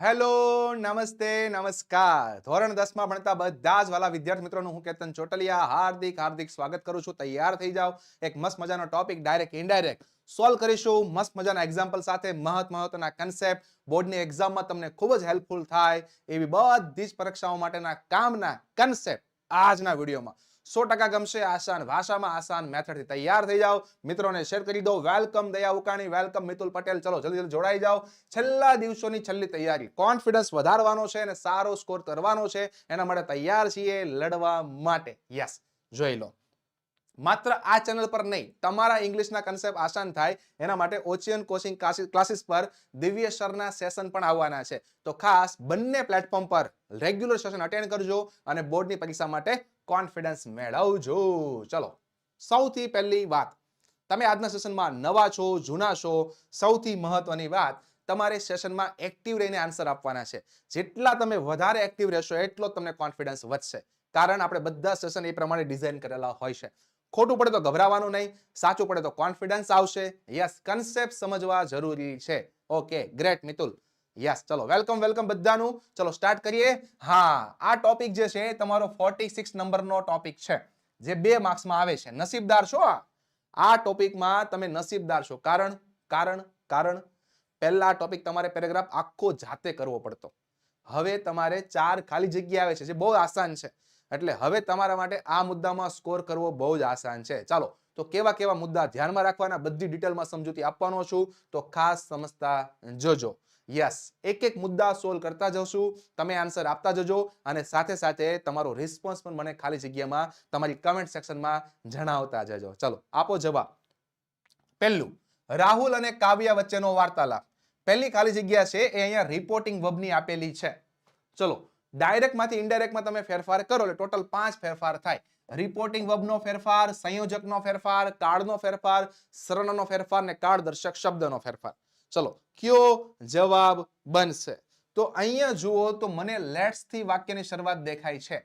Hello, નમસ્તે, નમસ્કાર. ધોરણ દસમાં ભણતા બધા જ વાલા વિદ્યાર્થી મિત્રોનું હું કેતન ચોટલિયા હાર્દિક હાર્દિક સ્વાગત કરું છું. તૈયાર થઈ જાઓ. એક મસ્ત મજાનો ટોપિક ડાયરેક્ટ ઇનડાયરેક્ટ સોલ્વ કરીશું મસ્ત મજાના એક્ઝામ્પલ સાથે, મહત, મહત્વના કન્સેપ્ટ બોર્ડની એક્ઝામમાં તમને ખૂબ જ હેલ્પફુલ થાય એવી બધી જ પરીક્ષાઓ માટેના કામના કન્સેપ્ટ આજના વિડીયોમાં. સો ટકા ગમશે આસાન, ભાષામાં આસાન મેથડથી તૈયાર થઈ જાઓ. મિત્રોને શેર કરી દો. વેલકમ દયા ઉકાણી વેલકમ મિતુલ પટેલ. ચલો, જલ્દી જલ્દી જોડાઈ જાઓ. છેલ્લા દિવસોની છેલ્લી તૈયારી. કોન્ફિડન્સ વધારવાનો છે અને સારો સ્કોર કરવાનો છે. એના માટે તૈયાર છીએ લડવા માટે. યસ જોઈ લો. માત્ર આ ચેનલ પર નહીં, તમારા ઇંગ્લિશના કન્સેપ્ટ આસાન થાય. એના માટે ઓચિયન કોચિંગ ક્લાસીસ પર દિવ્ય સરના સેશન પણ આવવાના છે. તો ખાસ બંને પ્લેટફોર્મ પર રેગ્યુલર સેશન અટેન્ડ કરજો અને બોર્ડની પરીક્ષા માટે કોન્ફિડન્સ મેળવજો. ચલો, સૌથી પહેલી વાત. તમે આજના સેશનમાં નવા છો, જૂના છો, સૌથી મહત્વની વાત તમારે સેશનમાં એક્ટિવ રહીને આન્સર આપવાના છે. જેટલા તમે વધારે એક્ટિવ રહેશો, એટલો તમને કોન્ફિડન્સ વધશે. કારણ આપણે બધા સેશન એ પ્રમાણે ડિઝાઇન કરેલા હોય છે. ખોટું પડે તો ગભરાવાનું નહીં, સાચું પડે તો કોન્ફિડન્સ આવશે. યસ કન્સેપ્ટ સમજવા જરૂરી છે. Okay great Mitul. યસ ચલો વેલકમ વેલકમ બધાનું. ચલો સ્ટાર્ટ કરીએ. હા, આ ટોપિક જે છે, તમારો 46 નંબરનો ટોપિક છે. જે બે માર્ક્સમાં આવે છે. નસીબદાર છો આ? આ ટોપિકમાં તમે નસીબદાર છો. કારણ કારણ કારણ. પહેલા ટોપિક તમારે પેરેગ્રાફ આખો જાતે કરવો પડતો. હવે તમારે ચાર ખાલી જગ્યા આવે છે, જે બહુ આસાન છે. એટલે હવે તમારા માટે આ મુદ્દામાં સ્કોર કરવો બહુ જ આસાન છે. ચાલો, તો કેવા કેવા મુદ્દા ધ્યાનમાં રાખવાના, બધી ડિટેલમાં સમજૂતી આપવાનો છું. તો ખાસ સમજતા જજો. યસ એક એક મુદ્દા સોલ્વ કરતા જશું, તમે આન્સર આપતા જજો અને સાથે સાથે તમારો રિસ્પોન્સ પણ મને ખાલી જગ્યામાં તમારી કમેન્ટ સેક્શનમાં જણાવતા જજો. ચલો, આપો જવાબ. પહેલું, રાહુલ અને કાવ્યા વચ્ચેનો વાર્તાલાપ. પહેલી ખાલી જગ્યા છે, એ અહીંયા રિપોર્ટિંગ વબની આપેલી છે. ચલો ડાયરેક્ટમાંથી ઇન્ડાયરેક્ટમાં તમે ફેરફાર કરો, એટલે ટોટલ પાંચ ફેરફાર થાય. રિપોર્ટિંગ વબનો ફેરફાર, સંયોજકનો ફેરફાર કાળનો ફેરફાર સરણનો ફેરફાર ને કાળદર્શક શબ્દનો ફેરફાર. ચલો, કયો જવાબ બનશે? તો અહીંયા જુઓ, તો મને લેટ્સથી વાક્યની શરૂઆત દેખાય છે.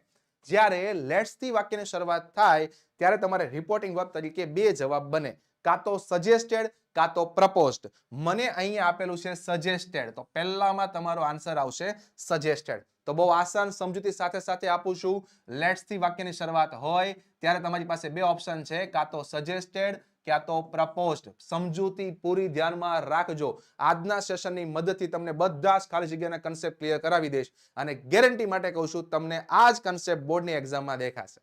જ્યારે લેટ્સથી વાક્યની શરૂઆત થાય, ત્યારે તમારે રિપોર્ટિંગ વર્બ તરીકે બે જવાબ બને. કાં તો સજેસ્ટેડ કાં તો પ્રપોઝડ મને અહીંયા આપેલું છે સજેસ્ટેડ તો પહેલામાં તમારો આન્સર આવશે સજેસ્ટેડ તો બહુ આસાન સમજૂતી સાથે સાથે આપું છું. લેટ્સથી વાક્યની શરૂઆત હોય, ત્યારે તમારી પાસે બે ઓપ્શન છે. કાં તો સજેસ્ટેડ ક્યાં તો પ્રપોસ્ટ. સમજૂતી પૂરી ધ્યાનમાં રાખજો. આજના સેશનની મદદથી તમને બધા જ ખાલી જગ્યાના કન્સેપ્ટ ક્લિયર કરાવી દઈશ અને ગેરંટી માટે કહું છું, તમને આ જ કન્સેપ્ટ બોર્ડની એક્ઝામમાં દેખાશે.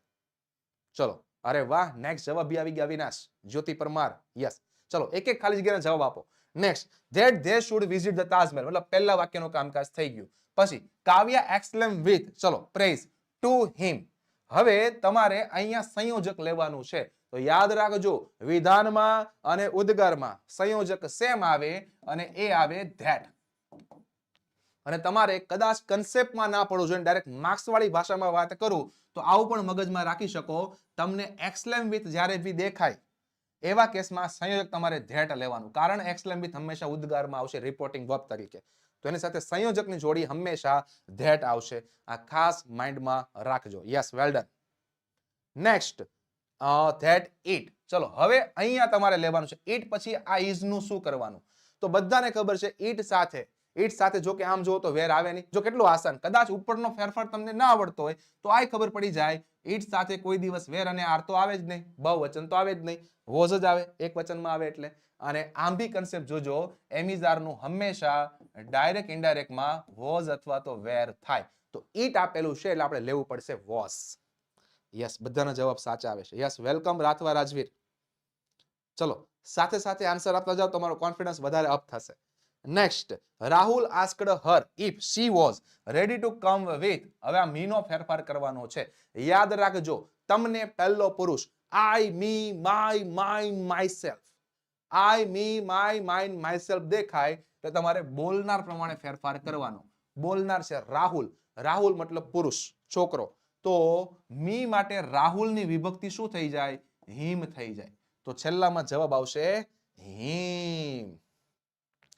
ચલો, અરે વાહ નેક્સ્ટ જવાબ બી આવી ગયા, અવિનાશ. જ્યોતિ પરમાર યસ ચલો, એક એક ખાલી જગ્યાના જવાબ આપો. Next that they should visit the Taj Mahal મતલબ પહેલા વાક્યનું કામકાજ થઈ ગયું. પછી, કાવ્યા એક્સલેમ વિથ ચલો પ્રેઝ ટુ હિમ હવે તમારે અહીંયા સંયોજક લેવાનું છે. તો યાદ રાખજો, વિધાનમાં અને ઉદ્ગારમાં સંયોજક સેમ આવે અને એ આવે ધેટ. અને તમારે કદાચ કન્સેપ્ટમાં ના પડવું જોઈએ ડાયરેક્ટ માર્ક્સ વાળી ભાષામાં વાત કરું, તો આવું પણ મગજમાં રાખી શકો. તમને એક્સલેમ વિથ જ્યારે બી દેખાય, એવા કેસમાં સંયોજક તમારે ધેટ લેવાનું. કારણ એક્સલેમ વિથ હંમેશા ઉદ્ગારમાં આવશે રિપોર્ટિંગ વર્બ તરીકે. તો એની સાથે સંયોજકની જોડી હંમેશા ધેટ આવશે. આ ખાસ માઇન્ડમાં રાખજો. Yes well done next that it ચલો, હવે અહીંયા તમારે લેવાનું છે. ઇટ પછી આ ઇઝનું શું કરવાનું? તો બધાને ખબર છે ઇટ સાથે. ઇટ સાથે જો કે આમ જુઓ તો વેર આવે નહીં. જો કેટલું આસાન. કદાચ ઉપરનો ફેરફાર તમને ના આવડતો હોય, તો આ ખબર પડી જાય. ઇટ સાથે કોઈ દિવસ વેર અને આર તો આવે જ નહીં. બહુ વચન તો આવે જ નહીં. વોઝ જ આવે. એક વચનમાં આવે એટલે. અને આમ બી કન્સેપ્ટ જોજો. એમિઝારનું હંમેશા ડાયરેક્ટ ઇન્ડાયરેક્ટમાં વોઝ અથવા તો વેર થાય. તો ઇટ આપેલું છે એટલે આપણે લેવું પડશે વોઝ યસ બધાના જવાબ સાચા આવે છે. Yes welcome Rathwa Rajveer. ચલો, સાથે સાથે આન્સર આપતા જાઓ, તમારો કોન્ફિડન્સ વધારે અપ થશે. Next Rahul asked her if she was ready to come with હવે આ મીનો ફેરફાર કરવાનો છે. યાદ રાખજો, તમને પહેલો પુરુષ I me my mine myself I me my mine myself દેખાય, તો તમારે બોલનાર પ્રમાણે ફેરફાર કરવાનો. બોલનાર છે રાહુલ. રાહુલ મતલબ પુરુષ, છોકરો. તો મી માટે રાહુલની વિભક્તિ શું થઈ જાય? હિમ થઈ જાય. તો છેલ્લામાં જવાબ આવશે હિમ.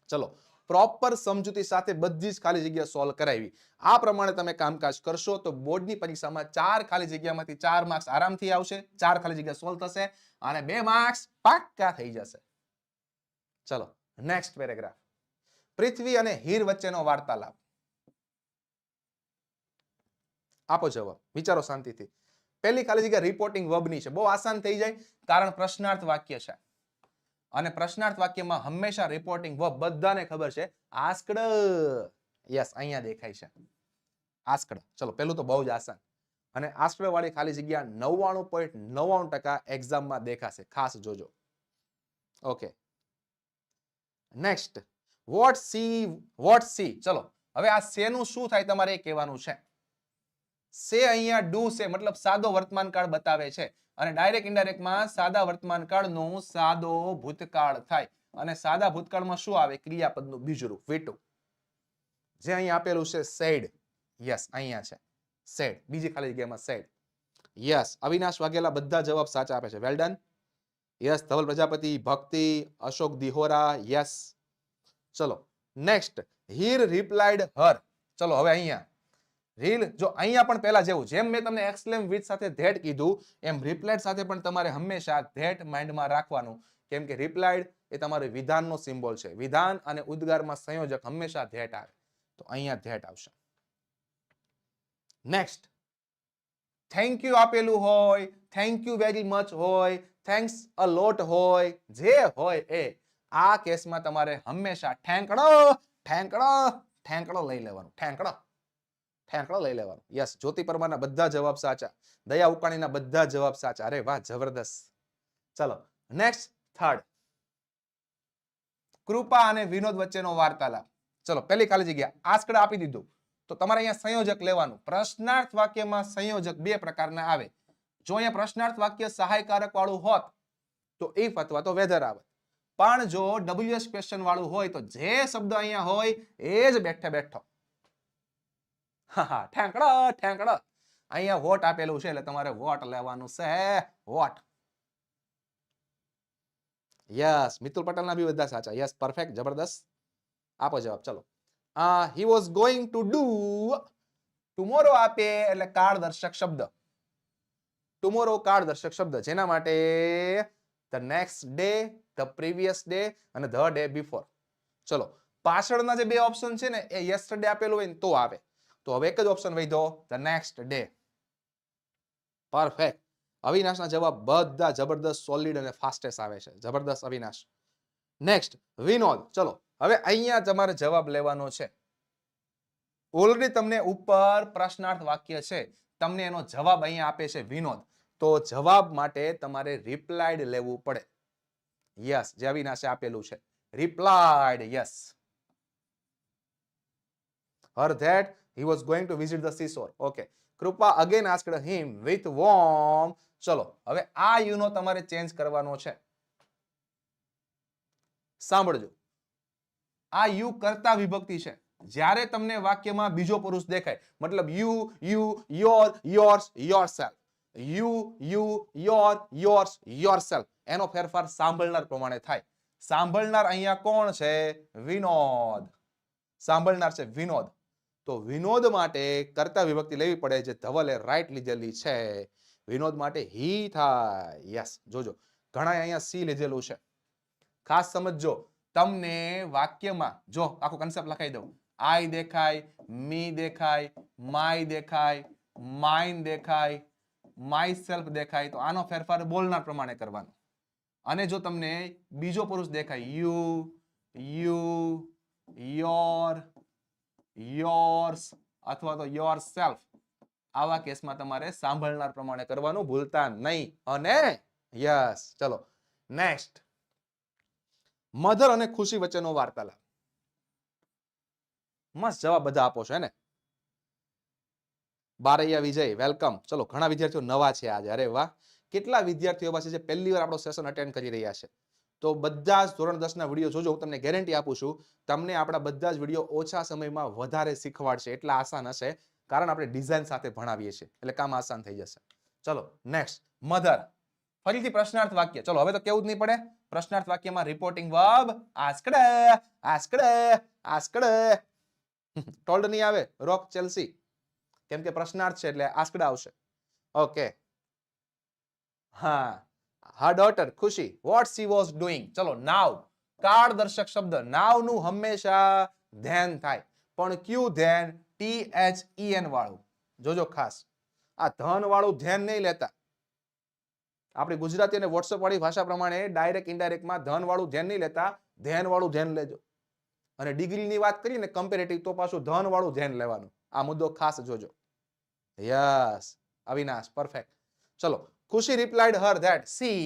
ચલો, પ્રોપર સમજૂતી સાથે બધી જ ખાલી જગ્યા સોલ્વ કરાવી. આ પ્રમાણે તમે કામકાજ કરશો તો બોર્ડની પરીક્ષામાં ચાર ખાલી જગ્યામાંથી ચાર માર્ક્સ આરામથી આવશે. ચાર ખાલી જગ્યા સોલ્વ થશે અને બે માર્ક્સ પાક્કા થઈ જશે. ચલો, નેક્સ્ટ પેરેગ્રાફ. પૃથ્વી અને હીર વચ્ચેનો વાર્તાલાપ. આપો જવાબ, વિચારો શાંતિથી. પહેલી ખાલી જગ્યા રિપોર્ટિંગ વર્બની છે. બહુ આસાન થઈ જાય, કારણ પ્રશ્નાર્થ વાક્ય છે. અને પ્રશ્નાર્થ વાક્યમાં હંમેશા રિપોર્ટિંગ વર્બ બધાને ખબર છે. આસ્કડ. યસ અહીંયા દેખાય છે. આસ્કડ. ચલો, પહેલું તો બહુ જ આસાન. અને આસ્કડ વાળી ખાલી જગ્યા નવ્વાણું પોઈન્ટ નવ્વાણું ટકા એક્ઝામમાં દેખાશે. ખાસ જોજો. Okay next what she what she ચલો, હવે આ સેનું શું થાય તમારે એ કહેવાનું છે. સે અહીંયા ડુ છે મતલબ સાદો વર્તમાન કાળ બતાવે છે. અને ડાયરેક્ટ ઇનડાયરેક્ટમાં સાદા વર્તમાન કાળનું સાદો ભૂતકાળ થાય. અને સાદા ભૂતકાળમાં શું આવે? ક્રિયાપદનું બીજું રૂપ વેટુ. જે અહીંયા આપેલું છે સેડ યસ અહીંયા છે. સેડ બીજી ખાલી જગ્યામાં સેડ યસ અવિનાશ વાઘેલા બધા જવાબ સાચા આપે છે. Well done yes Dhaval Prajapati, Bhakti, Ashok Dihora yes ચલો નેક્સ્ટ હીર રિપ્લાઇડ હર ચલો, હવે અહીંયા. રીલ, જો અહીંયા પણ પહેલા જેવું, જેમ મેં તમને એક્સલેમ વિથ સાથે ધેટ કીધું, એમ રિપ્લાઇડ સાથે પણ તમારે હંમેશા ધેટ માઇન્ડમાં રાખવાનું. કેમ કે રિપ્લાઇડ એ તમારું વિધાનનો સિમ્બોલ છે. વિધાન અને ઉદ્ગારમાં સંયોજક હંમેશા ધેટ આવે. તો અહીંયા ધેટ આવશે. નેક્સ્ટ થેન્ક યુ આપેલું હોય થેન્ક યુ વેરી મચ હોય થેન્ક્સ અ લોટ હોય, જે હોય એ, આ કેસમાં તમારે હંમેશા ઠેંકડો ઠેંકડો ઠેંકડો લઈ લેવાનું. ઠેંકડો ઠેંકડો લઈ લેવાનો. યસ, જ્યોતિ પરમારના બધા જવાબ સાચા. દયા ઉકાણીના બધા જવાબ સાચા. અરે વાહ, જબરદસ્ત. ચલો નેક્સ્ટ થર્ડ કૃપા અને વિનોદ વચ્ચેનો વાર્તાલાપ. ચલો, પહેલી ખાલી જગ્યા. આસકડા આપી દીધું. તો તમારે અહીંયા સંયોજક લેવાનું. પ્રશ્નાર્થ વાક્યમાં સંયોજક બે પ્રકારના આવે. જો અહીંયા પ્રશ્નાર્થ વાક્ય સહાયકારક વાળું હોત, તો ઇફ અથવા તો વેધર આવે. પણ જો ડબલ્યુએસ ક્વેશ્ચન વાળું હોય, તો જે શબ્દ અહીંયા હોય, એ જ બેઠે બેઠો. હા હા, ઠેંકડો ઠેંકડો. અહીંયા વોટ આપેલું છે, એટલે તમારે વોટ લેવાનું છે. વોટ. યસ, મિતુલ પટેલના બી બધા સાચા. યસ, પરફેક્ટ, જબરદસ્ત. આપો જવાબ, ચલો. He was going to do tomorrow આપે, એટલે કાળદર્શક શબ્દ. ટુમોરો કાળદર્શક શબ્દ. જેના માટે? The next day the previous day અને ધ ડે બિફોર ચલો, પાછળના જે બે ઓપ્શન છે ને, એ યસ્ટરડે આપેલું હોય ને, તો આવે. તો હવે એક જ ઓપ્શન વધ્યો ધ નેક્સ્ટ ડે પરફેક્ટ અવિનાશના જવાબ બધા જબરદસ્ત સોલિડ અને ફાસ્ટેસ્ટ આવે છે. જબરદસ્ત અવિનાશ. નેક્સ્ટ વિનોદ. ચલો, હવે અહીંયા તમારે જવાબ લેવાનો છે. ઓલરેડી તમને ઉપર પ્રશ્નાર્થ વાક્ય છે. તમને એનો જવાબ અહીંયા આપે છે વિનોદ. તો જવાબ માટે તમારે રિપ્લાઇડ લેવું પડે. યસ જે અવિનાશે આપેલું છે. Replied yes her that? He was going to visit the seashore okay. Krupa again asked him with warm. ચલો, હવે આ યુ નો તમારે ચેન્જ કરવાનો છે. સાંભળજો. આ યુ કરતા વિભક્તિ છે. જ્યારે તમને વાક્યમાં બીજો પુરુષ દેખાય, મતલબ you you your yours yourself you you your yours yourself એનો ફેરફાર સાંભળનાર પ્રમાણે થાય. સાંભળનાર અહીંયા કોણ છે? વિનોદ. સાંભળનાર છે વિનોદ. તો વિનોદ માટે કરતા વિભક્તિ લેવી પડે જે ધવલે રાઈટ લીધેલી છે. વિનોદ માટે હી થાય. યસ જોજો. ઘણા અહીંયા સી લીધેલું છે. ખાસ સમજજો, તમને વાક્યમાં, જો આખો કન્સેપ્ટ લખાઈ દઉં. આઈ દેખાય મી દેખાય માય દેખાય માઇન દેખાય માય સેલ્ફ દેખાય. તો આનો ફેરફાર બોલનાર પ્રમાણે કરવાનો. અને જો તમને બીજો પુરુષ દેખાય યુ યુ યોર યોર્સ અથવા તો યોર સેલ્ફ આવા કેસમાં તમારે સાંભળનાર પ્રમાણે કરવાનું ભૂલતા નહીં. અને યસ, ચલો. નેક્સ્ટ મધર અને ખુશી વચ્ચેનો વાર્તાલાપ. મસ્ત જવાબ બધા આપો છો ને? બારૈયા વિજય વેલકમ ચલો, ઘણા વિદ્યાર્થીઓ નવા છે આજે. અરે વાહ. કેટલા વિદ્યાર્થીઓ પાસે જે પહેલી વાર આપણો સેશન અટેન્ડ કરી રહ્યા છે. તો બધા જ ધોરણ દસ ના વીડિયો જોજો, હું તમને ગેરંટી આપું છું, તમને આપણા બધા જ વીડિયો ઓછા સમયમાં વધારે શીખવાડશે, એટલા આસાન હશે, કારણ આપણે ડિઝાઇન સાથે ભણાવીએ છીએ, એટલે કામ આસાન થઈ જશે. ચલો નેક્સ્ટ મધર ફરીથી પ્રશ્નાર્થ વાક્ય. ચલો, હવે તો કેવું જ નહીં પડે? પ્રશ્નાર્થ વાક્યમાં reporting verb asked asked asked. Told નહીં આવે? Rock Chelsea. કેમ કે પ્રશ્નાર્થ છે એટલે આસ્કડ આવશે. ઓકે. હા. હા ડોટર ખુશી. વોટ સી વોઝ ડુઈંગ ચલો નાવ કાળ શબ્દ. નાવનું હંમેશા ધ્યાન થાય. પણ ક્યુ ધ્યાન? ટી એચ ઈ એન વાળું. જોજો ખાસ. આ ધન વાળું ધ્યાન નહીં લેતા. આપણે ગુજરાતી અને વોટ્સઅપ વાળી ભાષા પ્રમાણે ડાયરેક્ટ ઇન્ડાયરેક્ટમાં ધન વાળું ધ્યાન નહીં લેતા. ધ્યાન વાળું ધ્યાન લેજો. અને ડિગ્રીની વાત કરીએ ને કમ્પેરેટિવ તો પાછું ધન વાળું ધ્યાન લેવાનું. આ મુદ્દો ખાસ જોજો. યસ અવિનાશ. પરફેક્ટ ચલો Khushi replied her that she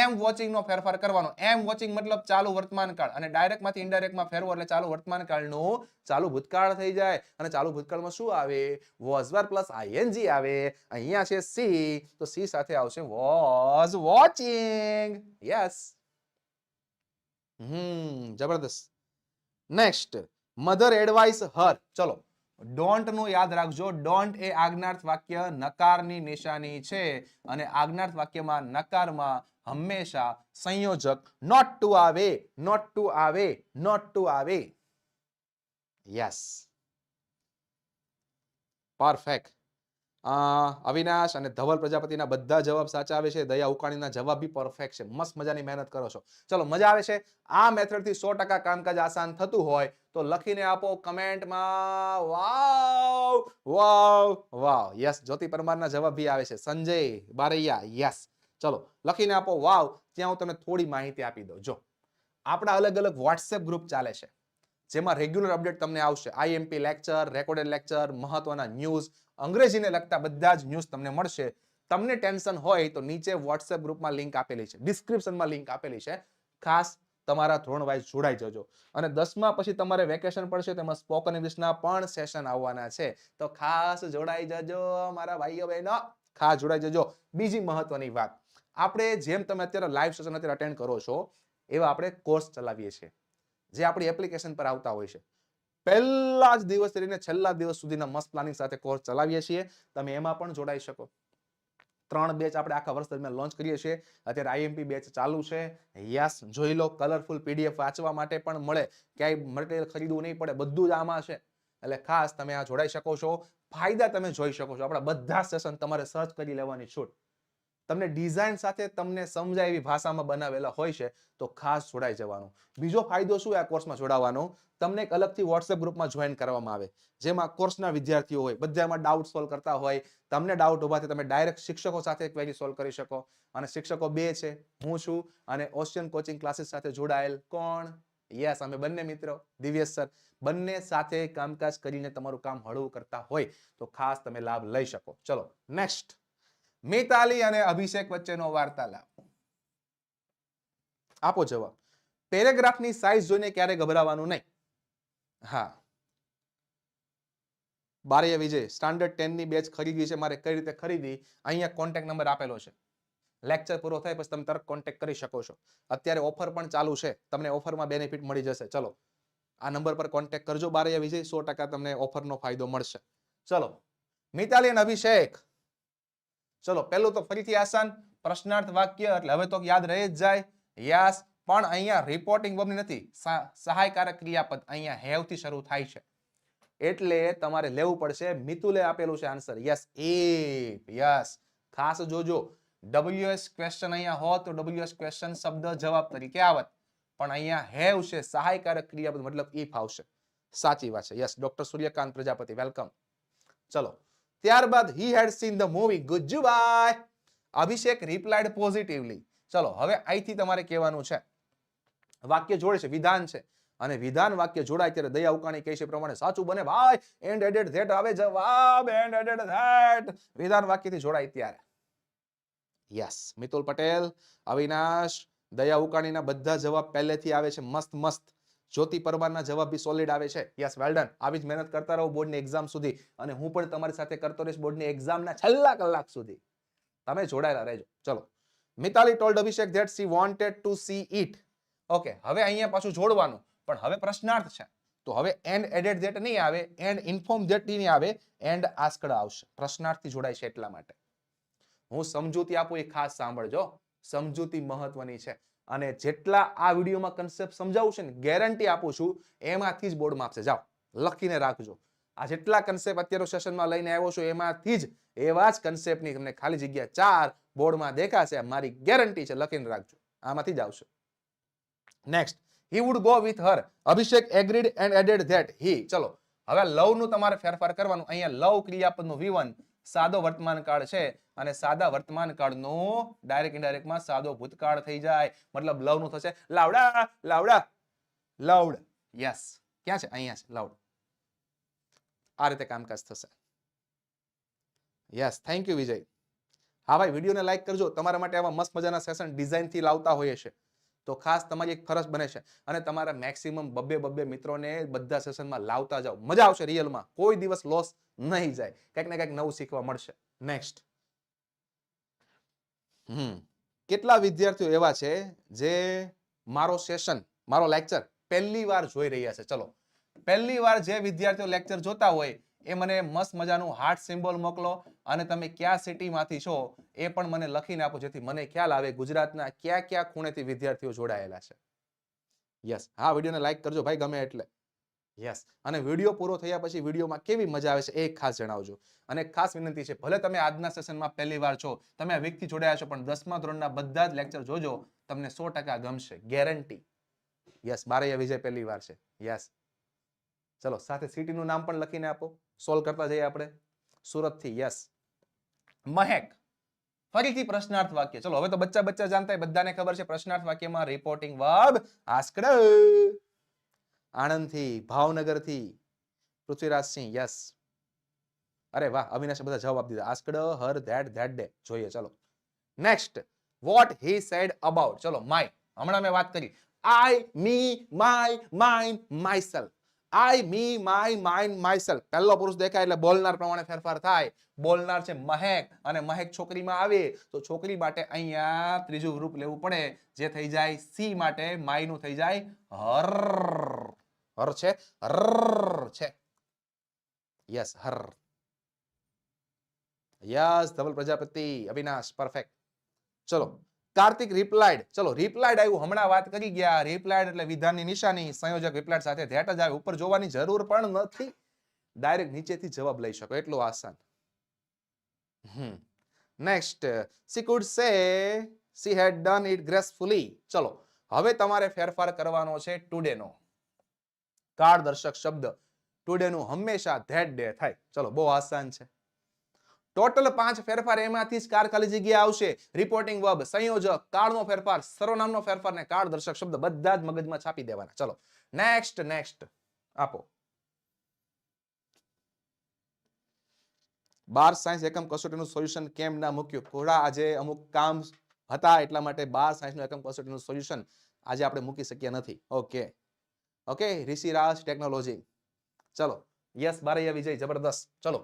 am watching નો ફેરફાર કરવાનો. એમ વોચિંગ મતલબ ચાલુ વર્તમાન કાળ અને ડાયરેક્ટમાંથી ઇનડાયરેક્ટમાં ફેરવો એટલે ચાલુ વર્તમાન કાળનું ચાલુ ભૂતકાળ થઈ જાય. અને ચાલુ ભૂતકાળમાં શું આવે? વોઝ વર પ્લસ આઈએનજી આવે. અહીંયા છે સી તો સી સાથે આવશે વોઝ વોચિંગ યસ હમ, જબરદસ્ત. નેક્સ્ટ મધર એડવાઇસ હર ચલો ડોન્ટનું યાદ રાખજો. ડોન્ટ એ આજ્ઞાર્થ વાક્ય નકારની નિશાની છે અને આજ્ઞાર્થ વાક્યમાં નકારમાં હંમેશા સંયોજક નોટ ટુ આવે નોટ ટુ આવે નોટ ટુ આવે. યસ પરફેક્ટ અવિનાશ અને ધવલ પ્રજાપતિના બધા જવાબ સાચા આવે છે. દયા ઉકાણીના જવાબ બી પરફેક્ટ છે. મસ્ત મજાની મહેનત કરો છો. ચલો, મજા આવે છે. આ મેથડથી સો ટકા કામકાજ આસાન થતું હોય તો લખીને આપો કમેન્ટમાં. વાવ વાવ વાવ. યસ જ્યોતિ પરમારના જવાબ બી આવે છે. સંજય બારૈયા યસ ચલો, લખીને આપો. વાવ, ત્યાં હું તમને થોડી માહિતી આપી દઉં. જો, આપણા અલગ અલગ વોટ્સએપ ગ્રુપ ચાલે છે. જેમાં રેગ્યુલર અપડેટ તમને આવશે. આઈએમપી લેક્ચર રેકોર્ડેડ લેક્ચર મહત્વના ન્યૂઝ અંગ્રેજીને લગતા બધા જ ન્યૂઝ તમને મળશે. તમને ટેન્શન હોય તો નીચે વોટ્સએપ ગ્રુપમાં લિંક આપેલી છે. ડિસ્ક્રિપ્શનમાં લિંક આપેલી છે. ખાસ તમારા ધોરણ વાઇઝ જોડાઈ જજો. અને દસમા પછી તમારે વેકેશન પડશે, તેમાં સ્પોકન ઇંગ્લિશના પણ સેશન આવવાના છે. તો ખાસ જોડાઈ જજો મારા ભાઈઓ બહેનો. ખાસ જોડાઈ જજો. બીજી મહત્વની વાત. આપણે જેમ તમે અત્યારે લાઈવ સેશન અત્યારે અટેન્ડ કરો છો, એવા આપણે કોર્સ ચલાવીએ છીએ. જે આપણી એપ્લિકેશન પર આવતા હોય છે. પહેલા જ દિવસ લઈને છેલ્લા દિવસ સુધીના મસ્ત પ્લાનિંગ સાથે કોર્સ ચલાવીએ છીએ. તમે એમાં પણ જોડાઈ શકો. ત્રણ બેચ આપણે આખા વર્ષ દરમિયાન લોન્ચ કરીએ છીએ. અત્યારે આઈએમપી બેચ ચાલુ છે. યસ, જોઈ લો કલરફુલ પીડીએફ વાંચવા માટે પણ મળે. ક્યાંય મટીરિયલ ખરીદવું નહીં પડે. બધું જ આમાં છે. એટલે ખાસ તમે આ જોડાઈ શકો છો. ફાયદા તમે જોઈ શકો છો. આપણા બધા સેશન તમારે સર્ચ કરી લેવાની છૂટ. તમને ડિઝાઇન સાથે તમને સમજાય એવી ભાષામાં બનાવેલા હોય છે, તો ખાસ જોડાઈ જવાનું. બીજો ફાયદો શું આ કોર્સમાં જોડાવાનો? તમને એક અલગથી વોટ્સએપ ગ્રુપમાં જોઈન કરવામાં આવે. જેમાં કોર્સના વિદ્યાર્થીઓ હોય, બધામાં ડાઉટ સોલ્વ કરતા હોય. તમને ડાઉટ ઊભા થાય, તમે ડાયરેક્ટ શિક્ષકો સાથે ક્વેરી સોલ્વ કરી શકો. અને શિક્ષકો બે છે, હું છું અને ઓશિયન કોચિંગ ક્લાસીસ સાથે જોડાયેલ કોણ? યસ, અમે બંને મિત્રો, દિવ્યેશ સર. બંને સાથે કામકાજ કરીને તમારું કામ હળવું કરતા હોય, તો ખાસ તમે લાભ લઈ શકો. ચલો નેક્સ્ટ મિતાલી અને અભિષેક વચ્ચેનો વાર્તાલાપ. આપો જવાબ. પેરેગ્રાફની સાઈઝ જોઈને ક્યારે ગભરાવાનું નહીં? હા. બારૈયા વિજય સ્ટાન્ડર્ડ ટેનની બેચ ખરીદી છે, મારે કઈ રીતે ખરીદી? અહીંયા કોન્ટેક્ટ નંબર આપેલો છે. લેક્ચર પૂરો થાય પછી તમે તરત કોન્ટેક્ટ કરી શકો છો. અત્યારે ઓફર પણ ચાલુ છે. તમને ઓફરમાં બેનિફિટ મળી જશે. ચલો. આ નંબર પર કોન્ટેક્ટ કરજો બારૈયા વિજય. સો ટકા તમને ઓફરનો ફાયદો મળશે. ચલો. મિતાલી અને અભિષેક. ચલો, પહેલું તો ફરીથી આસાન, પ્રશ્નાર્થ વાક્ય, એટલે હવે તો યાદ રહી જ જાય. યસ, પણ અહીંયા રિપોર્ટિંગ વર્બની નથી. સહાયકારક ક્રિયાપદ અહીંયા હેવથી શરૂ થાય છે. એટલે તમારે લેવું પડશે મિતુલે આપેલું છે આન્સર યસ, એ, યસ. ખાસ જોજો ડબલ્યુએસ ક્વેશ્ચન અહીંયા હોત તો ડબલ્યુએસ ક્વેશ્ચન શબ્દ જવાબ તરીકે આવત. પણ અહીંયા હેવ છે, સહાયકારક ક્રિયાપદ, મતલબ ઇફ આવશે. સાચી વાત છે. Yes doctor Suryakant Prajapati welcome ચલો ત્યારબાદ he had seen the movie Gujjubhai Abhishek replied positively ચલો, હવે અહીંથી તમારે કહેવાનું છે. વાક્ય જોડે છે, વિધાન છે. અને વિધાન વાક્ય જોડાય ત્યારે દયા ઉકાણી કહે છે પ્રમાણે, સાચું બને ભાઈ. એન્ડ એડેડ ધેટ આવે જવાબ. એન્ડ એડેડ ધેટ વિધાન વાક્યથી જોડાય ત્યારે. યસ મિતુલ પટેલ, અવિનાશ, દયા ઉકાણીના બધા જવાબ પહેલેથી આવે છે, મસ્ત મસ્ત. જ્યોતિ પરમારના જવાબ બી સોલિડ આવે છે. યસ વેલ ડન આવી જ મહેનત કરતા રહો બોર્ડની એક્ઝામ સુધી. અને હું પણ તમારી સાથે કરતો રહીશ બોર્ડની એક્ઝામના છેલ્લા કલાક સુધી. તમે જોડાયેલા રહેજો. ચલો. Mitali told Abhishek that she wanted to see it okay હવે અહીંયા પાછું જોડવાનું. પણ હવે પ્રશ્નાર્થ છે. તો હવે એન્ડ એડેડ ધેટ નહીં આવે એન્ડ ઇન્ફોર્મ ધેટ નહીં આવે એન્ડ આસ્કડ આવશે. પ્રશ્નાર્થથી જોડાય છે એટલા માટે. હું સમજૂતી આપું એ ખાસ સાંભળજો. સમજૂતી મહત્વની છે. અને જેટલા આ વિડીયોમાં કન્સેપ્ટ સમજાવું છે ને ગેરંટી આપું છું, એમાંથી જ બોર્ડમાં આપશે જાઓ, લખીને રાખજો. આ જેટલા કન્સેપ્ટ અત્યારે સેશનમાં લઈને આવ્યો છું, એમાંથી જ, એવા જ કન્સેપ્ટની તમને ખાલી જગ્યા ચાર બોર્ડમાં દેખાશે. મારી ગેરંટી છે, લખીને રાખજો. આમાંથી જ આવશે. Next he would go with her Abhishek agreed and added that he ચલો, હવે લવનું તમારે ફેરફાર કરવાનું. અહીંયા લવ ક્રિયાપદનું V1 સાદો વર્તમાન કાળ છે અને સાદા વર્તમાન કાળનું ડાયરેક્ટમાં સાદો ભૂતકાળ થઈ જાય. મતલબ લવનું થશે. લાવડા લાવડા, લવડ. યસ ક્યાં છે? અહીંયા છે. લવડ. આ રીતે કામકાજ થશે. Yes thank you Vijay. હા ભાઈ, વિડીયોને લાઈક કરજો. તમારા માટે આવા મસ્ત મજાના સેશન ડિઝાઇનથી લાવતા હોઈએ છે તો ખાસ તમારી એક ફરજ બને છે. અને તમારા મેક્સિમમ બબ્બે બબ્બે મિત્રોને બધા સેશનમાં લાવતા જાઓ. મજા આવશે રિયલમાં કોઈ દિવસ લોસ નહીં જાય. કંઈક ને કંઈક નવું શીખવા મળશે. Next hmm. કેટલા વિદ્યાર્થીઓ એવા છે જે મારો સેશન મારો લેક્ચર પહેલી વાર જોઈ રહ્યા છે. ચલો. પહેલી વાર જે વિદ્યાર્થીઓ લેક્ચર જોતા હોય એ મને મસ્ત મજાનું હાર્ટ સિમ્બોલ મોકલો અને તમે કયા સિટીમાંથી છો એ પણ મને લખીને આપો, જેથી મને ખ્યાલ આવે ગુજરાતના કયા કયા ખૂણેથી વિદ્યાર્થીઓ જોડાયેલા છે. યસ હા, વિડીયોને લાઈક કરજો ભાઈ, ગમે એટલે. યસ અને વીડિયો પૂરો થયા પછી વિડીયોમાં કેવી મજા આવે છે એ ખાસ જણાવજો. અને ખાસ વિનંતી છે, ભલે તમે આજના સેશનમાં પહેલી વાર છો, તમે આ વીકથી જોડાયા છો, પણ દસમા ધોરણના બધા જ લેક્ચર જોજો, તમને સો ટકા ગમશે ગેરંટી યસ બારૈયા વિજય પહેલી વાર છે. યસ ચલો, સાથે સિટીનું નામ પણ લખીને આપો. સોલ્વ કરતા જઈએ આપણે. સુરતથી યસ મહેક, ફરીથી પ્રશ્નાર્થ વાક્ય. ચલો, હવે તો બચ્ચા બચ્ચા જાણતા બધાને ખબર છે પ્રશ્નાર્થ વાક્યમાં રિપોર્ટિંગ વર્બ આસ્કડ આણંદથી, ભાવનગરથી, પૃથ્વીરાજસિંહ યસ અરે વાહ, અવિનાશે બધા જવાબ આપી દીધા. Asked her that that day. જોઈએ, ચલો. Next what he said about ચલો માય હમણાં મેં વાત કરી. I me my mine myself I me my mine myself પહેલો પુરુષ દેખાય એટલે બોલનાર પ્રમાણે ફેરફાર થાય. બોલનાર છે મહેક. અને મહેક છોકરીમાં આવે તો છોકરી માટે અહીંયા ત્રીજું રૂપ લેવું પડે. જે થઈ જાય સી માટે માયનું થઈ જાય હર. હર છે? હર છે. Yes her. Yes Dhaval Prajapati. Avinash. Perfect ચલો. કાર્તિક રિપ્લાઇડ ચલો રિપ્લાઇડ આવ્યું. હમણાં વાત કરી ગયા. રિપ્લાઇડ એટલે વિધાનની નિશાની. સંયોજક રિપ્લાઇડ સાથે ધેટ જ આવે. ઉપર જોવાની જરૂર પણ નથી. ડાયરેક્ટ નીચેથી જવાબ લઈ શકો. એટલું આસાન. હમ. Next she could say she had done it gracefully ચલો, હવે તમારે ફેરફાર કરવાનો છે ટુડેનો કાળ દર્શક શબ્દ. ટુડેનું હંમેશા ધેટ ડે થાય. ચલો, બહુ આસાન છે. ટોટલ પાંચ ફેરફાર એમાંથી જ કાર ખાલી જગ્યા આવશે. રિપોર્ટિંગ વર્બ સંયોજક, કાળનો ફેરફાર, સર્વનામનો ફેરફાર ને કાળ દર્શક શબ્દ બધા જ મગજમાં છાપી દેવાના. ચલો નેક્સ્ટ નેક્સ્ટ આપો. બાર સાયન્સ એકમ કસોટીનું સોલ્યુશન કેમ ના મૂક્યું? થોડા આજે અમુક કામ હતા એટલા માટે બાર સાયન્સનું એકમ કસોટીનું સોલ્યુશન આજે આપણે મૂકી શક્યા નથી. ઓકે ઓકે ઋષિરાજ ટેકનોલોજી ચલો. યસ બારૈયા વિજય, જબરદસ્ત. ચલો.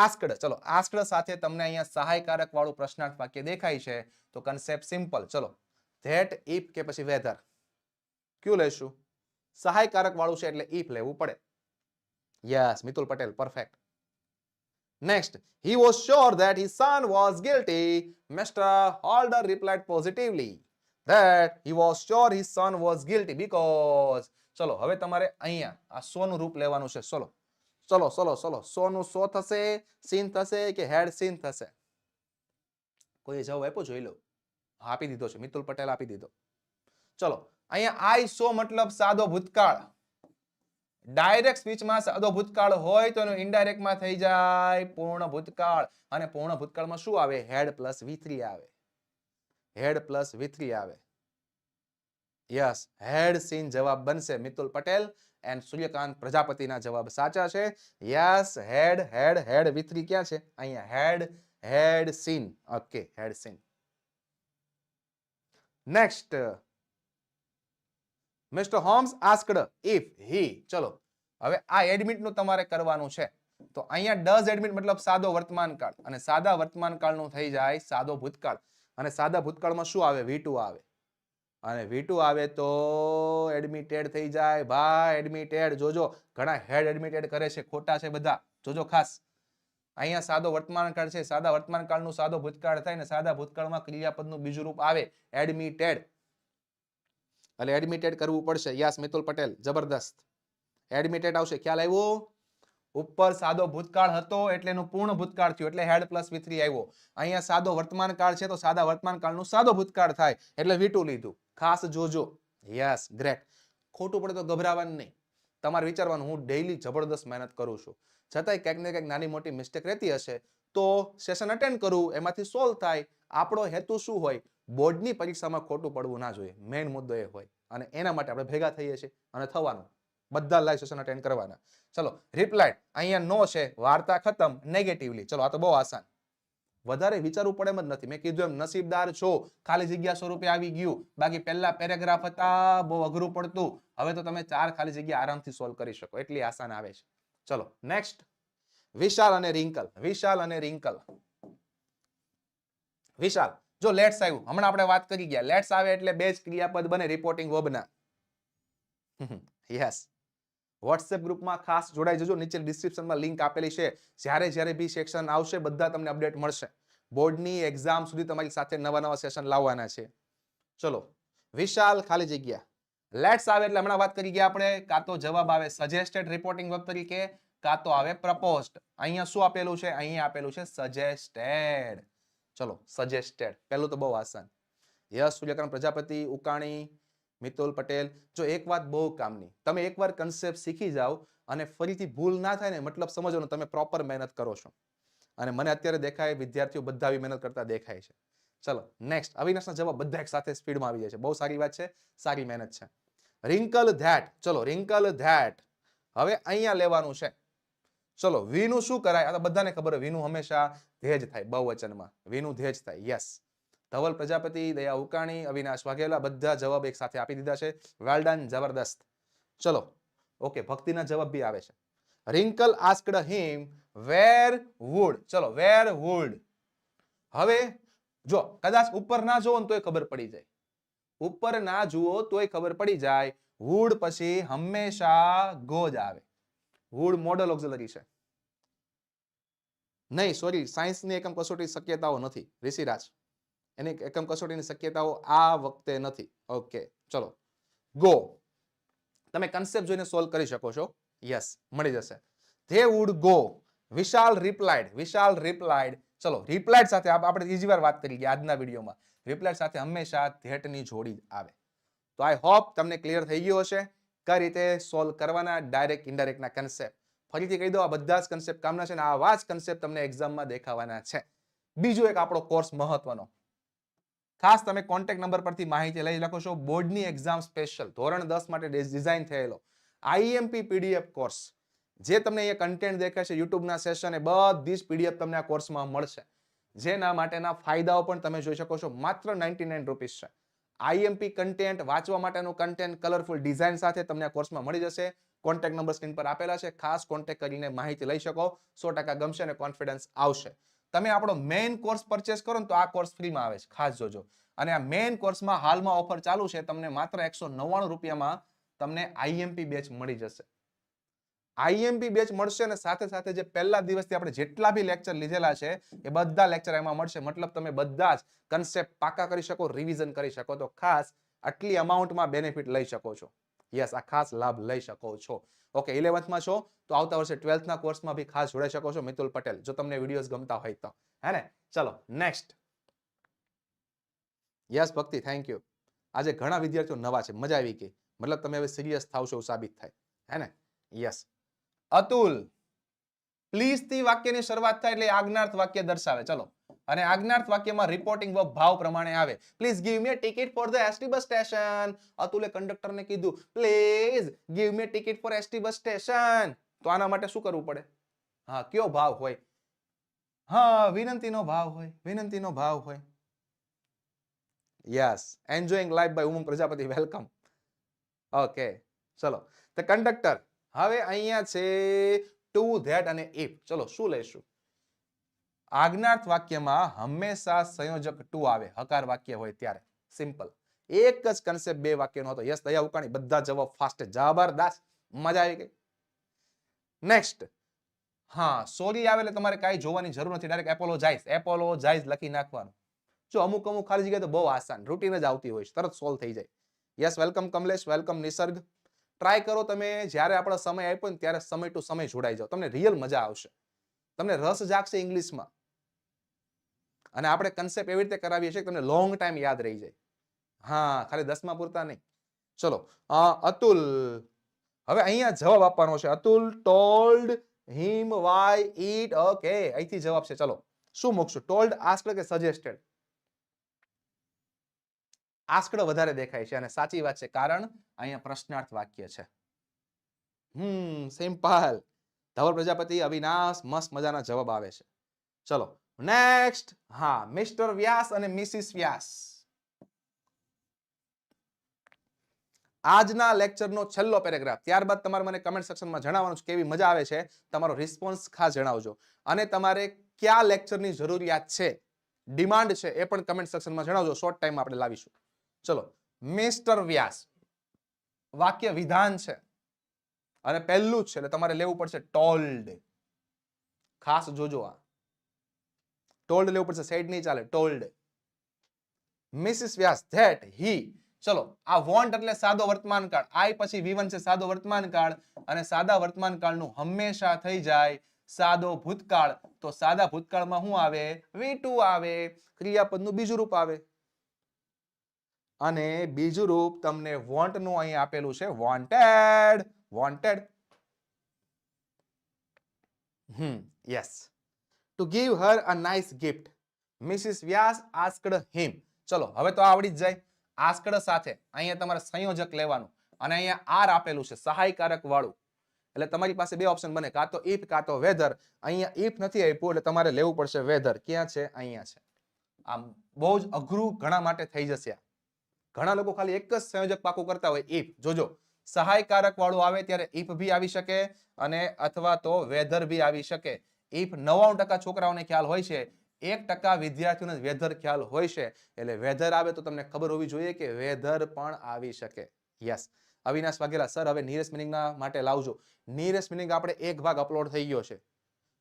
આસ્કડ ચલો આસ્કડ સાથે તમને અહીંયા સહાયકારક વાળું પ્રશ્નાર્થ વાક્ય દેખાય છે. તો કન્સેપ્ટ સિમ્પલ ચલો ધેટ ઇફ કે પછી વેધર ક્યુ લેશું? સહાયકારક વાળું છે એટલે ઇફ લેવું પડે. Yes Mitul Patel perfect next he was sure that his son was guilty. Mr holder replied positively that he was sure his son was guilty because ચલો, હવે તમારે અહીંયા આ સોનું રૂપ લેવાનું છે. ચલો ચલો ચલો ચલો સોનું સો થશે સીન થશે કે હેડ સીન થશે કોઈ જવાબ આપ્યો જોઈ લો. આપી દીધો છે, મિતુલ પટેલ આપી દીધો. ચલો, અહીંયા આઈ સો મતલબ સાદો ભૂતકાળ. ડાયરેક્ટ સ્પીચમાં સાદો ભૂતકાળ હોય તો એનું ઇનડાયરેક્ટમાં થઈ જાય પૂર્ણ ભૂતકાળ. અને પૂર્ણ ભૂતકાળમાં શું આવે? હેડ પ્લસ વી આવે. હેડ પ્લસ વી આવે. યસ હેડ સીન જવાબ બનશે, મિતુલ પટેલ. એન્ડ સૂર્યકાંત પ્રજાપતિના જવાબ સાચા છે. યસ હેડ હેડ હેડ વિથરી થ્રી ક્યાં છે? અહીંયા had had seen okay had seen next mister Holmes asked if he ચલો, હવે આ એડમિટનું તમારે કરવાનું છે. તો અહીંયા ડઝ એડમિટ મતલબ સાદો વર્તમાન કાળ. અને સાદા વર્તમાન કાળનું થઈ જાય સાદો ભૂતકાળ. અને સાદા ભૂતકાળમાં શું આવે? V2 આવે. અને વીટુ આવે તો એડમિટેડ થઈ જાય. ભાઈ એડમિટેડ જોજો, ઘણા હેડ એડમિટેડ કરે છે, ખોટા છે બધા. જોજો ખાસ. અહીંયા સાદો વર્તમાન કાળ છે. સાદા વર્તમાન કાળનું સાદો ભૂતકાળ થાય ને સાદા ભૂતકાળમાં ક્રિયાપદનું બીજું રૂપ આવે એડમિટેડ એટલે એડમિટેડ કરવું પડશે. યાસ, મિતુલ પટેલ, જબરદસ્ત. એડમિટેડ આવશે. ખ્યાલ આવ્યો? ઉપર સાદો ભૂતકાળ હતો એટલે એનું પૂર્ણ ભૂતકાળ થયું, એટલે હેડ પ્લસ વી આવ્યો. અહીંયા સાદો વર્તમાન કાળ છે તો સાદા વર્તમાન કાળનું સાદો ભૂતકાળ થાય, એટલે વી લીધું. ખાસ જોજો. Yes, great. ખોટું પડે તો ગભરાવાનું નહીં. તમારે વિચારવાનું, હું ડેઈલી જબરદસ્ત મહેનત કરું છું. છતાંય ક્યાંક ને ક્યાંક નાની મોટી મિસ્ટેક રહેતી હશે, તો સેશન અટેન્ડ કરું, એમાંથી સોલ્વ થાય. આપણો હેતુ શું હોય? બોર્ડની પરીક્ષામાં ખોટું પડવું ના જોઈએ. મેઇન મુદ્દો એ હોય. અને એના માટે આપણે ભેગા થઈએ છીએ અને થવાનું. બધા લાઈવ અટેન્ડ કરવાના. ચલો રિપ્લાય અહીંયા નો છે, વાર્તા ખતમ નેગેટિવલી ચલો, આ તો બહુ આસાન. વધારે વિચારવું પડે એમ જ નથી. મેં કીધું એમ, નસીબદાર છો. ખાલી જગ્યા સ્વરૂપે આવી ગયું. બાકી પહેલા પેરેગ્રાફ હતા, બહુ અઘરું પડતું. હવે તો તમે ચાર ખાલી જગ્યા આરામથી સોલ્વ કરી શકો. એટલી આસાન આવે છે. ચલો નેક્સ્ટ વિશાલ અને રિંકલ. વિશાલ અને રિંકલ. વિશાલ, જો લેટ્સ આવ્યું. હમણાં આપણે વાત કરી ગયા. લેટ્સ આવે એટલે બે જ ક્રિયાપદ બને રિપોર્ટિંગ વબના યસ વોટ્સએપ ગ્રુપમાં ખાસ જોડાઈ જજો. નીચે ડિસ્ક્રિપ્શનમાં લિંક આપેલી છે. જ્યારે જ્યારે બી સેક્શન આવશે, બધા તમને અપડેટ મળશે. બોર્ડની એક્ઝામ સુધી તમારી સાથે નવા નવા સેશન લાવવાના છે. ચલો, વિશાલ ખાલી જગ્યા. લેટ્સ આવે એટલે હમણાં વાત કરી ગયા આપણે. કાં તો જવાબ આવે સજેસ્ટેડ રિપોર્ટિંગ વર્બ તરીકે, કાં તો આવે પ્રપોઝડ અહીંયા શું આપેલું છે? અહીંયા આપેલું છે સજેસ્ટેડ ચલો સજેસ્ટેડ પહેલું તો બહુ આસાન. યસ, સૂર્યકાંત પ્રજાપતિ, ઉકાણી મિતુલ પટેલ. જો એક વાત બહુ કામની, તમે એકવાર કન્સેપ્ટ શીખી જાઓ અને ફરીથી ભૂલ ના થાય ને, મતલબ સમજો ને, તમે પ્રોપર મહેનત કરો છો. અને મને અત્યારે દેખાય વિદ્યાર્થીઓ બધા આવી મહેનત કરતા દેખાય છે. ચલો નેક્સ્ટ અવિનાશના જવાબ બધા એક સાથે સ્પીડમાં આવી જાય છે. બહુ સારી વાત છે, સારી મહેનત છે. રિંકલ ધેટ. ચલો, રિંકલ ધેટ. હવે અહીંયા લેવાનું છે. ચલો, વીનું શું કરાય? આ તો બધાને ખબર હોય, વીનું હંમેશા ધેજ થાય, બહુવચનમાં. વીનું ધેજ થાય યસ ધવલ, પ્રજાપતિ, દયા ઉકાણી, અવિનાશ વાઘેલા બધા જવાબ એક સાથે આપી દીધા છે. વેલ જબરદસ્ત. ચલો, ઓકે, ભક્તિના જવાબ બી આવે છે. Rinkal asked him where would ચલો વેર વુડ હવે, જો, કદાચ ઉપર ના જોવો ને તોય ખબર પડી જાય. ઉપર ના જુઓ તોય ખબર પડી જાય. વુડ પછી હંમેશા ગો જ આવે. વુડ મોડલ ઓક્ઝિલરી છે. નહીં સોરી સાયન્સની એકમ કસોટી શક્યતાઓ નથી. ઋષિરાજ. એની એકમ કસોટીની શક્યતાઓ આ વખતે નથી. ઓકે, ચલો. ગો તમે કન્સેપ્ટ જોઈને સોલ્વ કરી શકો છો. યસ મળી જશે. They would go Vishal replied Vishal replied ચલો રિપ્લાઇડ સાથે આપણે બીજી વાર વાત કરી ગયા આજના વિડીયોમાં. રિપ્લાઇડ સાથે હંમેશા ધેટની જોડી આવે. તો આઈ હોપ તમને ક્લિયર થઈ ગયો હશે. કઈ રીતે સોલ્વ કરવાના? ડાયરેક્ટ ઇન્ડાયરેક્ટના કન્સેપ્ટ ફરીથી કહી દો, આ બધા જ કન્સેપ્ટ કામના છે અને આવા જ કન્સેપ્ટ તમને એક્ઝામમાં દેખાવાના છે. બીજો એક આપણો કોર્સ મહત્વનો. ખાસ તમે કોન્ટેક્ટ નંબર પરથી માહિતી લઈ લખો છો. બોર્ડની એક્ઝામ સ્પેશિયલ ધોરણ દસ માટે ડિઝાઇન થયેલો. આઈએમપી પીડીએફ કોર્સ જે તમને અહીંયા કન્ટેન્ટ દેખાય છે યુટ્યુબના સેશન એ બધી જ પીડીએફ તમને આ કોર્સમાં મળશે. જેના માટેના ફાયદાઓ પણ તમે જોઈ શકો છો. માત્ર નાઇન્ટી નાઇન રૂપીસ છે આઈએમપી કન્ટેન્ટ વાંચવા માટેનું કન્ટેન્ટ કલરફુલ ડિઝાઇન સાથે તમને આ કોર્સમાં મળી જશે. કોન્ટેક્ટ નંબર સ્ક્રીન પર આપેલા છે. ખાસ કોન્ટેક્ટ કરીને માહિતી લઈ શકો. સો ટકા ગમશે અને કોન્ફિડન્સ આવશે. તમે આપણો મેઇન કોર્સ પરચેસ કરો ને તો આ કોર્સ ફ્રીમાં આવે છે. ખાસ જોજો. અને આ મેઇન કોર્સમાં હાલમાં ઓફર ચાલુ છે, તમને માત્ર એકસો રૂપિયામાં તમને આઈએમપી બેચ મળી જશે. આઈએમપી બેચ મળશે અને સાથે સાથે જે પહેલા દિવસથી આપણે જેટલા બી લેક્ચર લીધેલા છે, એ બધા લેક્ચર એમાં મળશે. મતલબ તમે બધા જ કન્સેપ્ટ પાકા કરી શકો રિવિઝન કરી શકો. તો ખાસ આટલી અમાઉન્ટમાં બેનિફિટ લઈ શકો છો. યસ આ ખાસ લાભ લઈ શકો છો. ઓકે ઇલેવન્થમાં છો, તો આવતા વર્ષે ટ્વેલ્થના કોર્સમાં બી ખાસ જોડાઈ શકો છો, મિતુલ પટેલ, જો તમને વિડીયોઝ ગમતા હોય તો. હે ને? ચલો next yes Bhakti thank you આજે ઘણા વિદ્યાર્થીઓ નવા છે, મજા આવી ગઈ. મતલબ તમે હવે સિરિયસ થાવ છો સાબિત થાય. હે ને? યસ. અતુલ પ્લીઝથી વાક્યની શરૂઆત થાય એટલે આજ્ઞાર્થ વાક્ય દર્શાવે. ચલો. અને આજ્ઞાર્થ વાક્યમાં રિપોર્ટિંગ ભાવ પ્રમાણે આવે. Please give me ticket for the ST bus station અતુલે કંડક્ટરને કીધું please give me ticket for ST bus station તો આના માટે શું કરવું પડે? હા, કયો ભાવ હોય? હા, વિનંતીનો ભાવ હોય, વિનંતીનો ભાવ હોય. Yes enjoying life by Umang Prajapati welcome okay ચલો. ધ કંડક્ટર હવે અહીંયા છે ટુ ધેટ અને ઇફ ચલો, શું લઈશું? આજ્ઞાર્થ વાક્યમાં હંમેશા સંયોજક ટુ આવે, હકાર વાક્ય હોય ત્યારે. સિમ્પલ એક જ કન્સેપ્ટ બે વાક્યનો હતો. યસ, દયા ઉકાણી, બધા જવાબ ફાસ્ટ જબરદસ્ત. મજા આવી ગઈ. નેક્સ્ટ હા સોરી આવે એટલે તમારે કાંઈ જોવાની જરૂર નથી. ડાયરેક્ટ એપોલોજાઇઝ એપોલોજાઇઝ લખી નાખવાનું. જો અમુક અમુક ખાલી જગ્યાએ તો બહુ આસાન. રૂટીન જ આવતી હોય છે. તરત સોલ્વ થઈ જાય. Yes welcome Kamlesh. Welcome Nisarg. Try કરો તમે. જ્યારે આપણો સમય આપ્યો ને ત્યારે સમય ટુ સમય જોડાઈ જાઓ. તમને રિયલ મજા આવશે. તમને રસ જાગશે ઇંગ્લિશમાં અને આપણે કન્સેપ્ટ એવી રીતે કરાવીએ છીએ કે તમને લોંગ ટાઈમ યાદ રહી જાય. હા, ખાલી દસમા પૂરતા નહીં. ચલો અતુલ. હવે અહીંયા જવાબ આપવાનો છે. Atul told him why it okay અહીંથી જવાબ છે. ચલો, શું મૂકશું? ટોલ્ડ આસ્કડ કે સજેસ્ટેડ આસ્કડ વધારે દેખાય છે અને સાચી વાત છે કારણ અહીંયા પ્રશ્નાર્થ વાક્ય છે. હમ સિમ્પલ ધવલ પ્રજાપતિ, અવિનાશ, મસ્ત મજાના જવાબ આવે છે. ચલો નેક્સ્ટ હા, મિસ્ટર વ્યાસ અને મિસિસ વ્યાસ. આજના લેક્ચરનો છેલ્લો પેરેગ્રાફ. ત્યારબાદ તમારે મને કમેન્ટ સેક્શનમાં જણાવવાનું છે કેવી મજા આવે છે. તમારો રિસ્પોન્સ ખાસ જણાવજો. અને તમારે કયા લેક્ચરની જરૂરિયાત છે? ડિમાન્ડ છે એ પણ કમેન્ટ સેક્શનમાં જણાવજો. શોર્ટ ટાઈમ આપણે લાવીશું. ચલો, મિસ્ટર વ્યાસ. વાક્ય વિધાન છે. અને પહેલું જ છે, એટલે તમારે લેવું પડશે ટોલ્ડ. ખાસ જોજો આ. ટોલ્ડ લેવું પડશે સેડ નહીં ચાલે, told. Mrs Vyas that he ચલો, આ વોન્ટ એટલે સાદો વર્તમાન કાળ. આઈ પછી વી છે, સાદો વર્તમાન કાળ. અને સાદા વર્તમાન કાળનું હંમેશા થઈ જાય સાદો ભૂતકાળ. તો સાદા ભૂતકાળમાં શું આવે? વી ટુ આવે. ક્રિયાપદનું બીજું રૂપ આવે. અને બીજું રૂપ તમને વોન્ટનું અહીં આપેલું છે wanted wanted hmm yes to give her a nice gift Mrs. Vyas asked him. ચલો, હવે તો આવડી જ જાય. આસ્કડ સાથે અહીંયા તમારે સંયોજક લેવાનું. અને અહીંયા આર આપેલું છે, સહાયકારક વાળું. એટલે તમારી પાસે બે ઓપ્શન બને, કાં તો ઇફ કાં તો વેધર અહીંયા ઇફ નથી આપ્યું, એટલે તમારે લેવું પડશે વેધર ક્યાં છે? અહીંયા છે. આમ બહુ જ અઘરું ઘણા માટે થઈ જશે ઘણા લોકો ખાલી એક જ સંયોજક પાકું કરતા હોય ઇફ જોજો, સહાયકારક વાળું આવે ત્યારે ઇફ બી આવી શકે, અને અથવા તો વેધર બી આવી શકે. ઇફ નવ્વાણું ટકા છોકરાઓને ખ્યાલ હોય છે. એક ટકા વિદ્યાર્થીઓને વેધર ખ્યાલ હોય છે. એટલે વેધર આવે તો તમને ખબર હોવી જોઈએ કે વેધર પણ આવી શકે. યસ. અવિનાશ વાઘેલા, સર, હવે નીરસ મિનિંગના માટે લાવજો. નીરસ મિનિંગ આપણે એક ભાગ અપલોડ થઈ ગયો છે.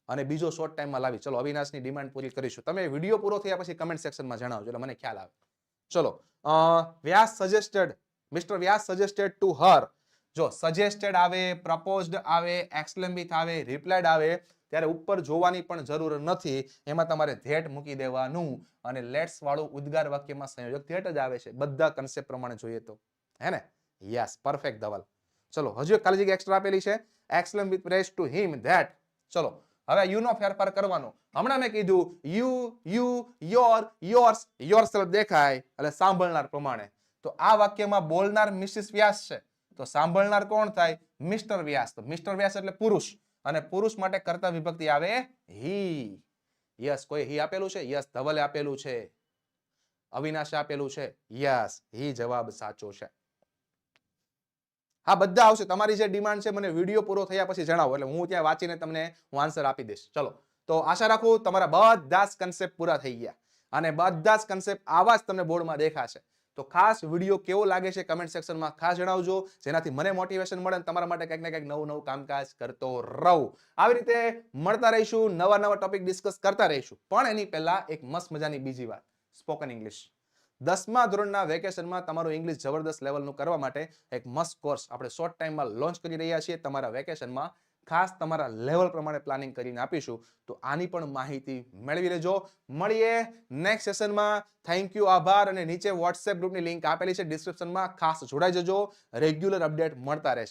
અને બીજો શોર્ટ ટાઈમમાં લાવી. ચલો, અવિનાશની ડિમાન્ડ પૂરી કરીશું. તમે વીડિયો પૂરો થયા પછી કમેન્ટ સેક્શનમાં જણાવજો, એટલે મને ખ્યાલ આવે. ચલો Vyas suggested mister Vyas suggested to her જો સજેસ્ટેડ આવે પ્રપોઝડ આવે એક્સલેમ્બિક આવે રિપ્લાઇડ આવે ત્યારે ઉપર જોવાની પણ જરૂર નથી. એમાં તમારે ધેટ મૂકી દેવાનું અને લેટ્સ વાળું ઉદ્ગાર વાક્યમાં સંયોજક ધેટ જ આવે છે. બધા કન્સેપ્ટ પ્રમાણે જોઈએ તો. હે ને? Yes perfect Dhaval. ચલો, હજુ એક ખાલી એક્સ્ટ્રા આપેલી છે. Exclaimed with praise to him that ચલો, હવે યુ નો ફેરફાર કરવાનો. હમણાં મેં કીધું you you your yours yourself દેખાય, એટલે સાંભળનાર પ્રમાણે. તો આ વાક્યમાં બોલનાર મિસિસ વ્યાસ છે. તો સાંભળનાર કોણ થાય? મિસ્ટર વ્યાસ. તો મિસ્ટર વ્યાસ એટલે પુરુષ. અને પુરુષ માટે કર્તા વિભક્તિ આવે હી. યસ, કોઈ હી આપેલું છે? યસ, ધવલે આપેલું છે. અવિનાશે આપેલું છે? યસ, હી જવાબ સાચો છે. હા, બધા આવશે. તમારી જે ડિમાન્ડ છે, મને વીડિયો પૂરો થયા પછી જણાવો. એટલે હું ત્યાં વાંચીને તમને હું આન્સર આપી દઈશ. ચલો. તો આશા રાખું, તમારા બધા જ કન્સેપ્ટ પૂરા થઈ ગયા. અને બધા જ કન્સેપ્ટ આવા જ તમને બોર્ડમાં દેખાશે. તો ખાસ વીડિયો કેવો લાગે છે કમેન્ટ સેક્શનમાં ખાસ જણાવજો. જેનાથી મને મોટિવેશન મળે અને તમારા માટે કંઈક ને કંઈક નવું નવું કામકાજ કરતો રહું. આવી રીતે મળતા રહીશું, નવા નવા ટોપિક ડિસ્કસ કરતા રહીશું. પણ એની પહેલા એક મસ્ત મજાની બીજી વાત. સ્પોકન ઇંગ્લિશ દસમા ધોરણના વેકેશનમાં તમારું ઇંગ્લિશ જબરદસ્ત લેવલનું કરવા માટે એક મસ્ત કોર્સ આપણે શોર્ટ ટાઈમમાં લોન્ચ કરી રહ્યા છીએ તમારા વેકેશનમાં ખાસ તમારા લેવલ પ્રમાણે પ્લાનિંગ કરીને આપીશું. તો આની પણ માહિતી મેળવી લેજો. મળીએ નેક્સ્ટ સેશનમાં થેન્ક યુ આભાર. અને નીચે વોટ્સએપ ગ્રુપની લિંક આપેલી છે. ડિસ્ક્રિપ્શનમાં ખાસ જોડાઈ જજો. રેગ્યુલર અપડેટ મળતા રહેશે.